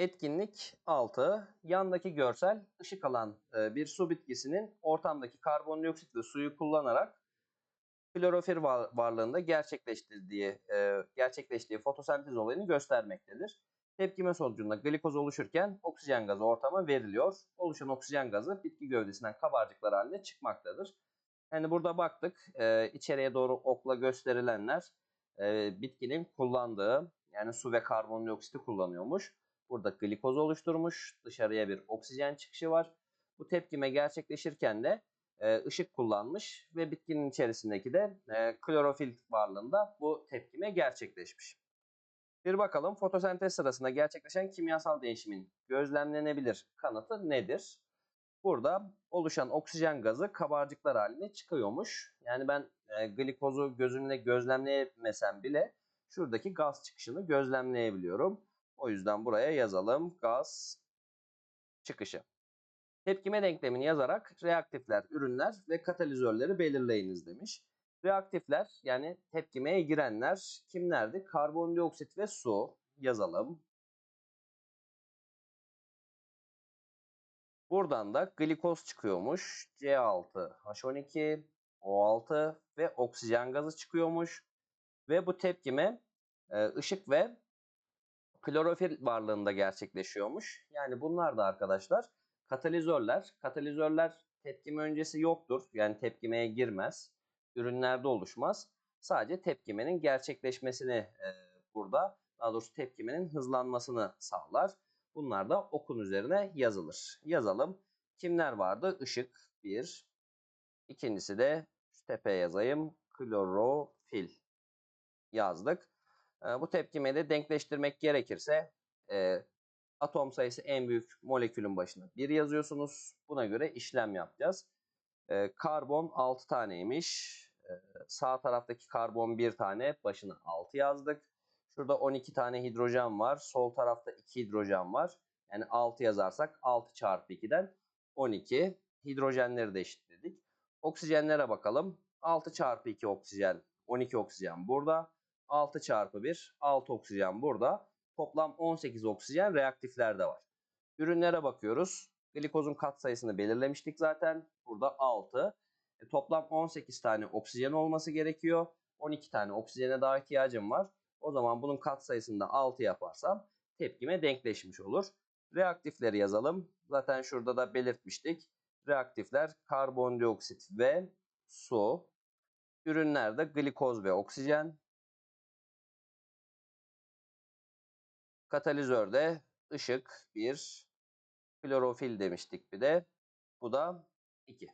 Etkinlik 6. Yandaki görsel ışık alan e, bir su bitkisinin ortamdaki karbondioksit ve suyu kullanarak klorofil var- varlığında gerçekleştirdiği e, gerçekleştiği fotosentez olayını göstermektedir. Tepkime sonucunda glikoz oluşurken oksijen gazı ortama veriliyor. Oluşan oksijen gazı bitki gövdesinden kabarcıklar halinde çıkmaktadır. Yani burada baktık e, içeriye doğru okla gösterilenler bitkinin kullandığı yani su ve karbondioksiti kullanıyormuş. Burada glikoz oluşturmuş. Dışarıya bir oksijen çıkışı var. Bu tepkime gerçekleşirken de e, ışık kullanmış ve bitkinin içerisindeki de e, klorofil varlığında bu tepkime gerçekleşmiş. Bir bakalım fotosentez sırasında gerçekleşen kimyasal değişimin gözlemlenebilir kanıtı nedir? Burada oluşan oksijen gazı kabarcıklar haline çıkıyormuş. Yani ben e, glikozu gözümle gözlemleyemesem bile şuradaki gaz çıkışını gözlemleyebiliyorum. O yüzden buraya yazalım gaz çıkışı. Tepkime denklemini yazarak reaktifler, ürünler ve katalizörleri belirleyiniz demiş. Reaktifler yani tepkimeye girenler kimlerdi? Karbondioksit ve su yazalım. Buradan da glikoz çıkıyormuş. C6H12, O6 ve oksijen gazı çıkıyormuş. Ve bu tepkime e, ışık ve klorofil varlığında gerçekleşiyormuş. Yani bunlar da arkadaşlar katalizörler. Katalizörler tepkime öncesi yoktur. Yani tepkimeye girmez. Ürünlerde oluşmaz. Sadece tepkimenin gerçekleşmesini e, burada daha doğrusu tepkimenin hızlanmasını sağlar. Bunlar da okun üzerine yazılır. Yazalım. Kimler vardı? Işık 1. İkincisi de şu tepeye yazayım. Klorofil yazdık. E, bu tepkimeyi de denkleştirmek gerekirse e, atom sayısı en büyük molekülün başına 1 yazıyorsunuz. Buna göre işlem yapacağız. E, karbon 6 taneymiş. E, sağ taraftaki karbon 1 tane. Başına 6 yazdık. Şurada 12 tane hidrojen var. Sol tarafta 2 hidrojen var. Yani 6 yazarsak 6 çarpı 2'den 12. Hidrojenleri de eşitledik. Oksijenlere bakalım. 6 çarpı 2 oksijen 12 oksijen burada. 6 çarpı 1 6 oksijen burada. Toplam 18 oksijen reaktiflerde var. Ürünlere bakıyoruz. Glikozun katsayısını belirlemiştik zaten. Burada 6. E, toplam 18 tane oksijen olması gerekiyor. 12 tane oksijene daha ihtiyacım var. O zaman bunun katsayısını da 6 yaparsam tepkime denkleşmiş olur. Reaktifleri yazalım. Zaten şurada da belirtmiştik. Reaktifler karbondioksit ve su. Ürünlerde glikoz ve oksijen. Katalizörde ışık 1, klorofil demiştik bir de. Bu da 2.